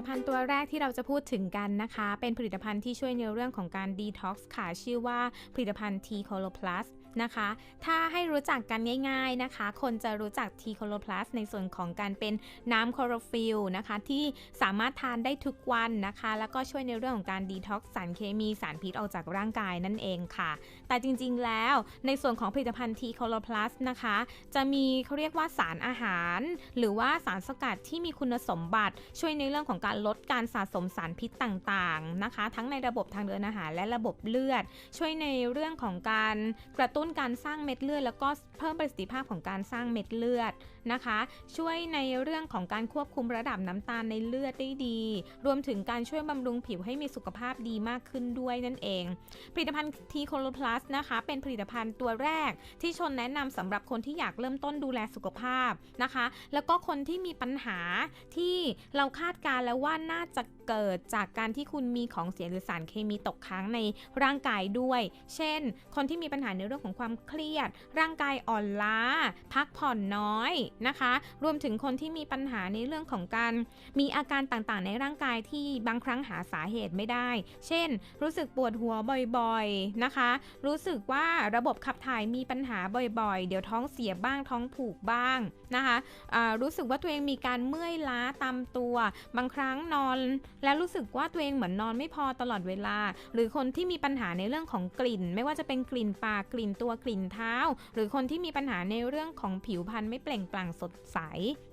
ตภัณฑ์ตัวแรกที่เราจะพูดถึงกันนะคะ เป็นผลิตภัณฑ์ที่ช่วยในเรื่องของการดีท็อกซ์ค่ะ ชื่อว่าผลิตภัณฑ์ T c o l o Plus นะคะ ถ้าให้รู้จักกันง่าย ๆนะคะ คนจะรู้จัก T c o l o Plus ในส่วนของการเป็นน้ำคลอโรฟิลนะคะที่สามารถทานได้ทุกวันนะคะ แล้วก็ช่วยในเรื่องของการดีท็อกซ์สารเคมีสารพิษออกจากร่างกายนั่นเองค่ะ แต่จริงๆแล้วในส่วนของผลิตภัณฑ์ T c o l o Plus นะคะ จะมีเขาเรียกว่าสารอาหาร หรือว่าสารสกัดที่มีคุณสมบัติ ช่วยในเรื่องของการลดการสะสมสารพิษต่างๆนะคะ ทั้งในระบบทางเดินอาหารและระบบเลือด ช่วยในเรื่องของการกระตุ้นต้นการสร้างเม็ดเลือด แล้วก็เพิ่มประสิทธิภาพของการสร้างเม็ดเลือดนะคะ ช่วยในเรื่องของการควบคุมระดับน้ำตาลในเลือดได้ดี รวมถึงการช่วยบำรุงผิวให้มีสุขภาพดีมากขึ้นด้วยนั่นเอง ผลิตภัณฑ์ T c o l o Plus นะคะ เป็นผลิตภัณฑ์ตัวแรกที่ชนแนะนำสำหรับคนที่อยากเริ่มต้นดูแลสุขภาพนะคะ แล้วก็คนที่มีปัญหาที่เราคาดการแล้วว่าน่าจะ เกิดจากการที่คุณมีของเสียหรือสารเคมีตกค้างในร่างกายด้วย เช่น คนที่มีปัญหาในเรื่องของความเครียด ร่างกายอ่อนล้า พักผ่อนน้อยนะคะ รวมถึงคนที่มีปัญหาในเรื่องของการมีอาการต่างๆ ในร่างกายที่บางครั้งหาสาเหตุไม่ได้ เช่น รู้สึกปวดหัวบ่อยๆนะคะ รู้สึกว่าระบบขับถ่ายมีปัญหาบ่อยๆ เดี๋ยวท้องเสียบ้างท้องผูกบ้างนะคะรู้สึกว่าตัวเองมีการเมื่อยล้าตามตัว บางครั้งนอนแล้วรู้สึกว่าตัวเองเหมือนนอนไม่พอตลอดเวลา หรือคนที่มีปัญหาในเรื่องของกลิ่น ไม่ว่าจะเป็นกลิ่นปากกลิ่นตัวกลิ่นเท้า หรือคนที่มีปัญหาในเรื่องของผิวพรรณไม่เปล่งปลั่งสดใส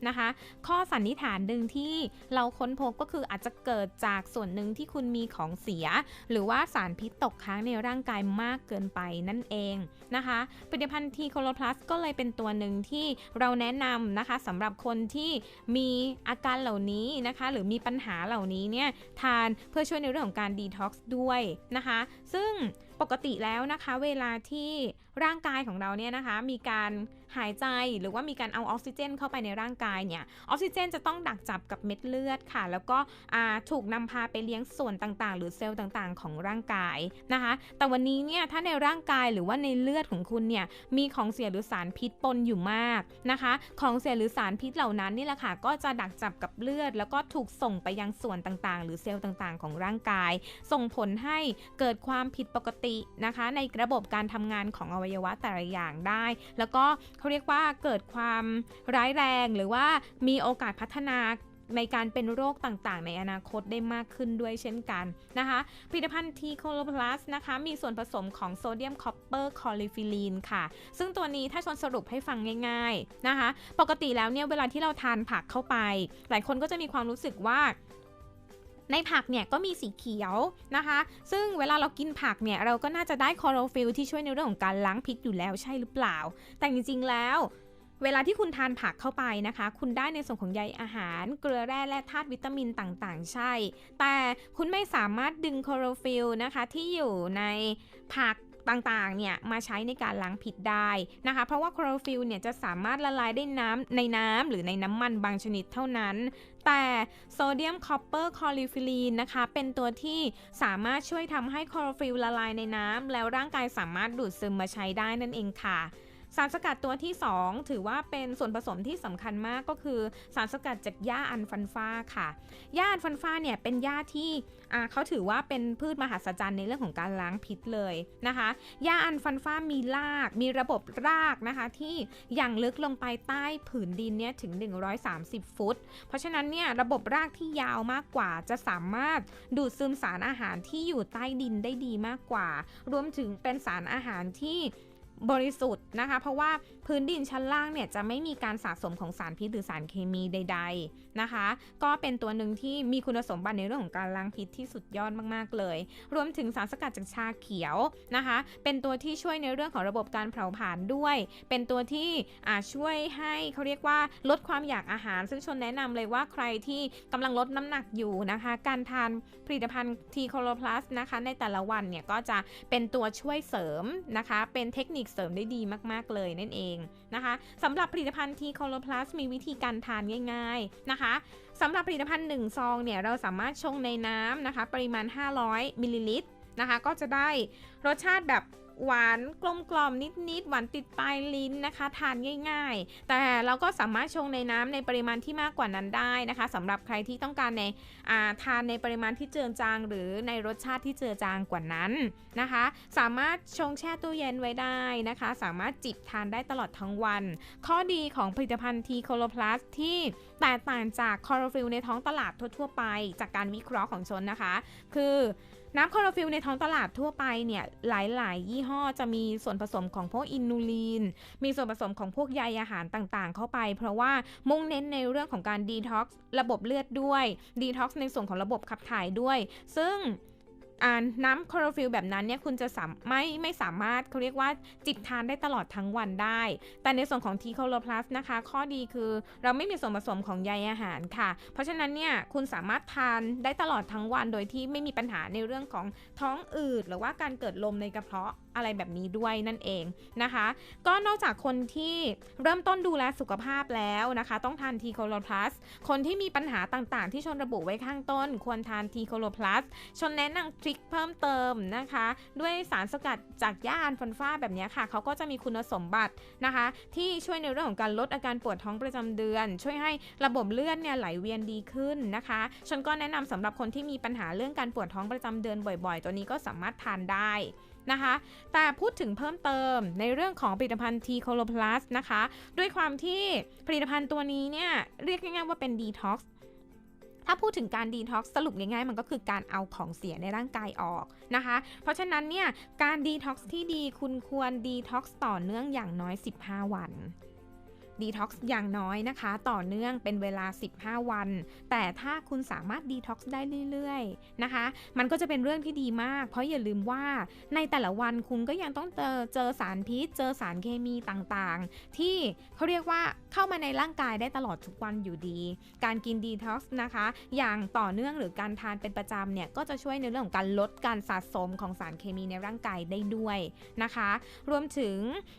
นะคะ ข้อสันนิษฐานหนึ่งที่เราค้นพบก็คืออาจจะเกิดจากส่วนหนึ่งที่คุณมีของเสีย หรือว่าสารพิษตกค้างในร่างกายมากเกินไปนั่นเองนะคะผลิตภัณฑ์ทีโคโลพลัสก็เลยเป็นตัวหนึ่งที่เราแนะนำนะคะสำหรับคนที่มีอาการเหล่านี้นะคะ หรือมีปัญหาเหล่านี้เนี่ยทานเพื่อช่วยในเรื่องของการดีท็อกซ์ด้วยนะคะ ซึ่งปกติแล้วนะคะเวลาที่ร่างกายของเราเนี่ยนะคะมีการหายใจหรือว่ามีการเอาออกซิเจนเข้าไปในร่างกายเนี่ยออกซิเจนจะต้องดักจับกับเม็ดเลือดค่ะ แล้วก็ถูกนำพาไปเลี้ยงส่วนต่างๆ หรือเซลล์ต่างๆ ของร่างกายนะคะ แต่วันนี้เนี่ยถ้าในร่างกายหรือว่าในเลือดของคุณเนี่ยมีของเสียหรือสารพิษปนอยู่มากนะคะ ของเสียหรือสารพิษเหล่านั้นนี่แหละค่ะก็จะดักจับกับเลือด แล้วก็ถูกส่งไปยังส่วนต่างๆ หรือเซลล์ต่างๆ ของร่างกาย ส่งผลให้เกิดความผิดปกตินะคะ ในระบบการทำงานของอวัยวะแต่ละอย่างได้ แล้วก็เขาเรียกว่าเกิดความร้ายแรงหรือว่ามีโอกาสพัฒนาในการเป็นโรคต่างๆ ในอนาคตได้มากขึ้นด้วยเช่นกันนะคะผลิตภัณฑ์ T c o l o Plus นะคะ มีส่วนผสมของโซเดียมคอปเปอร์คอลิฟิลีนค่ะ ซึ่งตัวนี้ถ้าชนสรุปให้ฟังง่าย ๆนะคะ ปกติแล้วเนี่ยเวลาที่เราทานผักเข้าไป หลายคนก็จะมีความรู้สึกว่า ในผักเนี่ยก็มีสีเขียวนะคะ ซึ่งเวลาเรากินผักเนี่ยเราก็น่าจะได้คอโรฟิลที่ช่วยในเรื่องของการล้างพิษอยู่แล้วใช่หรือเปล่า แต่จริงๆแล้วเวลาที่คุณทานผักเข้าไปนะคะ คุณได้ในส่วนของใยอาหาร เกลือแร่และธาตุวิตามินต่างๆ ใช่ แต่คุณไม่สามารถดึงคลอโรฟิลนะคะที่อยู่ในผัก ต่างๆเนี่ยมาใช้ในการล้างพิษได้นะคะ เพราะว่าคลอโรฟิลเนี่ยจะสามารถละลายได้น้ำในน้ำหรือในน้ำมันบางชนิดเท่านั้น แต่โซเดียมคอปเปอร์คลอริฟิลีนนะคะ เป็นตัวที่สามารถช่วยทำให้คลอโรฟิลละลายในน้ำแล้วร่างกายสามารถดูดซึมมาใช้ได้นั่นเองค่ะ สารสกัดตัวที่ 2 ถือว่าเป็นส่วนผสมที่สำคัญมากก็คือสารสกัดจากหญ้าอันฟันฟ้าค่ะหญ้าอันฟันฟ้าเนี่ยเป็นหญ้าที่เขาถือว่าเป็นพืชมหัศจรรย์ในเรื่องของการล้างพิษเลยนะคะหญ้าอันฟันฟ้ามีราก มีระบบรากนะคะ ที่อย่างลึกลงไปใต้ผืนดินเนี่ยถึง 130 ฟุต เพราะฉะนั้นเนี่ยระบบรากที่ยาวมากกว่าจะสามารถดูดซึมสารอาหารที่อยู่ใต้ดินได้ดีมากกว่า รวมถึงเป็นสารอาหารที่ บริสุทธิ์นะคะ เพราะว่าพื้นดินชั้นล่างเนี่ยจะไม่มีการสะสมของสารพิษหรือสารเคมีใด ๆนะคะ ก็เป็นตัวหนึ่งที่มีคุณสมบัติในเรื่องของการล้างพิษที่สุดยอดมากๆเลย รวมถึงสารสกัดจากชาเขียวนะคะ เป็นตัวที่ช่วยในเรื่องของระบบการเผาผลาญด้วย เป็นตัวที่อาช่วยให้เขาเรียกว่าลดความอยากอาหาร ซึ่งชนแนะนำเลยว่าใครที่กำลังลดน้ำหนักอยู่นะคะ การทานผลิตภัณฑ์ทีโคโลพลัสนะคะในแต่ละวันเนี่ยก็จะเป็นตัวช่วยเสริมนะคะ เป็นเทคนิคเสริมได้ดีมากๆเลยนั่นเองนะคะสำหรับผลิตภัณฑ์ T c o l o Plus มีวิธีการทานง่าย ๆนะคะสำหรับผลิตภัณฑ์1ซองเนี่ยเราสามารถชงในน้ำนะคะ ปริมาณ 500มิลลิลิตรนะคะ ก็จะได้รสชาติแบบ หวานกลมกล่อมนิดๆหวานติดปลายลิ้นนะคะ ทานง่าย ๆ แต่เราก็สามารถชงในน้ำในปริมาณที่มากกว่านั้นได้นะคะสำหรับใครที่ต้องการในทานในปริมาณที่เจือจาง หรือในรสชาติที่เจือจางกว่านั้นนะคะ สามารถชงแช่ตู้เย็นไว้ได้นะคะ สามารถจิบทานได้ตลอดทั้งวัน ข้อดีของผลิตภัณฑ์ทีโคโลพลัสที่แตกต่างจากคอร์ฟิลในท้องตลาดทั่วๆไป จากการวิเคราะห์ของชนนะคะ คือน้ำคอโรฟิลในท้องตลาดทั่วไปเนี่ยหลาย ๆ ยี่ห้อจะมีส่วนผสมของพวกอินูลีนมีส่วนผสมของพวกใยอาหารต่าง ๆ เข้าไป เพราะว่ามุ่งเน้นในเรื่องของการดีท็อกซ์ระบบเลือดด้วยดีท็อกซ์ในส่วนของระบบขับถ่ายด้วย ซึ่ง น้ำคลอโรฟิลแบบนั้นเนี่ยคุณจะสามไม่ไม่สามารถเขาเรียกว่าจิบทานได้ตลอดทั้งวันได้ แต่ในส่วนของทีโคโลพลัสนะคะ ข้อดีคือเราไม่มีส่วนผสมของใยอาหารค่ะ เพราะฉะนั้นเนี่ยคุณสามารถทานได้ตลอดทั้งวันโดยที่ไม่มีปัญหาในเรื่องของท้องอืดหรือว่าการเกิดลมในกระเพาะ อะไรแบบนี้ด้วยนั่นเองนะคะ ก็นอกจากคนที่เริ่มต้นดูแลสุขภาพแล้วนะคะ ต้องทานทีโคโลพลัสคนที่มีปัญหาต่างๆ ที่ชนระบุไว้ข้างต้น ควรทานทีโคโลพลัสชนแนะนำทริคเพิ่มเติมนะคะ ด้วยสารสกัดจากหญ้าอันฟันฟ้าแบบนี้ค่ะเขาก็จะมีคุณสมบัตินะคะ ที่ช่วยในเรื่องของการลดอาการปวดท้องประจำเดือน ช่วยให้ระบบเลือดเนี่ยไหลเวียนดีขึ้นนะคะฉันก็แนะนำสำหรับคนที่มีปัญหาเรื่องการปวดท้องประจำเดือนบ่อย ๆ ตัวนี้ก็สามารถทานได้ นะคะ แต่พูดถึงเพิ่มเติมในเรื่องของผลิตภัณฑ์ทีโคโลพลัสนะคะ ด้วยความที่ผลิตภัณฑ์ตัวนี้เนี่ย เรียกง่ายๆว่าเป็นดีท็อกซ์ถ้าพูดถึงการดีท็อกซ์สรุปง่ายๆ มันก็คือการเอาของเสียในร่างกายออกนะคะ เพราะฉะนั้นเนี่ย การดีท็อกซ์ที่ดีคุณควรดีท็อกซ์ต่อเนื่องอย่างน้อย 15 วัน ดีท็อกซ์อย่างน้อยนะคะ ต่อเนื่องเป็นเวลา 15 วัน แต่ถ้าคุณสามารถดีท็อกซ์ได้เรื่อยๆนะคะ มันก็จะเป็นเรื่องที่ดีมาก เพราะอย่าลืมว่าในแต่ละวันคุณก็ยังต้องเจอเจอสารพิษ เจอสารเคมีต่างๆ ที่เขาเรียกว่าเข้ามาในร่างกายได้ตลอดทุกวันอยู่ดี การกินดีท็อกซ์นะคะ อย่างต่อเนื่องหรือการทานเป็นประจำเนี่ยก็จะช่วยในเรื่องของการลดการสะสมของสารเคมีในร่างกายได้ด้วยนะคะ รวมถึง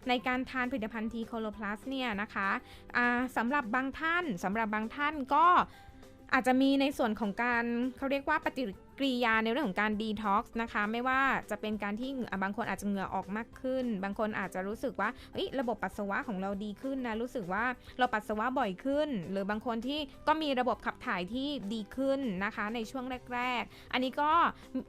ในการทานผลิตภัณฑ์ทีโคโลพลัสเนี่ยนะคะสำหรับบางท่านสำหรับบางท่านก็อาจจะมีในส่วนของการเขาเรียกว่าปฏิ กริยาในเรื่องของการดีท็อกซ์นะคะ ไม่ว่าจะเป็นการที่บางคนอาจจะเหงื่อออกมากขึ้น บางคนอาจจะรู้สึกว่าระบบปัสสาวะของเราดีขึ้นนะ รู้สึกว่าเราปัสสาวะบ่อยขึ้น หรือบางคนที่ก็มีระบบขับถ่ายที่ดีขึ้นนะคะ ในช่วงแรก ๆ อันนี้ก็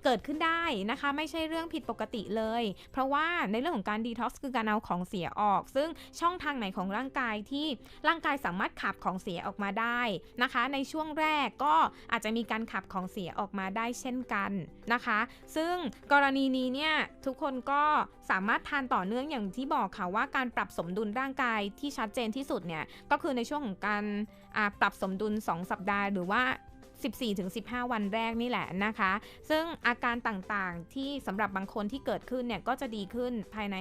เกิดขึ้นได้นะคะ ไม่ใช่เรื่องผิดปกติเลย เพราะว่าในเรื่องของการดีท็อกซ์คือการเอาของเสียออก ซึ่งช่องทางไหนของร่างกายที่ร่างกายสามารถขับของเสียออกมาได้นะคะ ในช่วงแรกก็อาจจะมีการขับของเสียออกมาได้เช่นกันนะคะ ซึ่งกรณีนี้เนี่ยทุกคนก็สามารถทานต่อเนื่องอย่างที่บอกค่ะว่าการปรับสมดุลร่างกายที่ชัดเจนที่สุดเนี่ยก็คือในช่วงของการปรับสมดุล 2 สัปดาห์ หรือว่า 14-15 วันแรกนี่แหละนะคะ ซึ่งอาการต่างๆที่สำหรับบางคนที่เกิดขึ้นเนี่ยก็จะดีขึ้นภายใน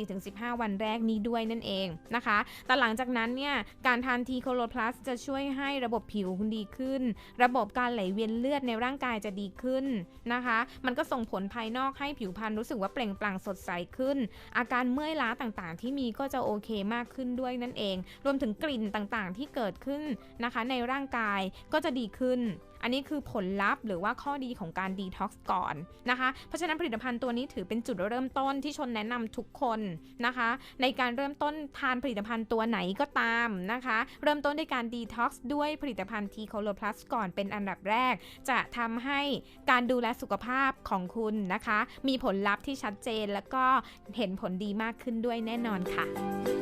14-15 วันแรกนี้ด้วยนั่นเองนะคะ แต่หลังจากนั้นเนี่ยการทานทีโคโลพลัสจะช่วยให้ระบบผิวคุณดีขึ้น ระบบการไหลเวียนเลือดในร่างกายจะดีขึ้นนะคะ มันก็ส่งผลภายนอกให้ผิวพรรณรู้สึกว่าเปล่งปลั่งสดใสขึ้น อาการเมื่อยล้าต่างๆ ที่มีก็จะโอเคมากขึ้นด้วยนั่นเอง รวมถึงกลิ่นต่างๆที่เกิดขึ้นนะคะ ในร่างกายก็จะดีขึ้นอันนี้คือผลลัพธ์หรือว่าข้อดีของการดีท็อกซ์ก่อนนะคะ เพราะฉะนั้นผลิตภัณฑ์ตัวนี้ถือเป็นจุดเริ่มต้นที่ชนแนะนำทุกคนนะคะ ในการเริ่มต้นทานผลิตภัณฑ์ตัวไหนก็ตามนะคะ เริ่มต้นด้วยการดีท็อกซ์ด้วยผลิตภัณฑ์ทีโคโลพลัสก่อนเป็นอันดับแรก จะทำให้การดูแลสุขภาพของคุณนะคะ มีผลลัพธ์ที่ชัดเจนแล้วก็เห็นผลดีมากขึ้นด้วยแน่นอนค่ะ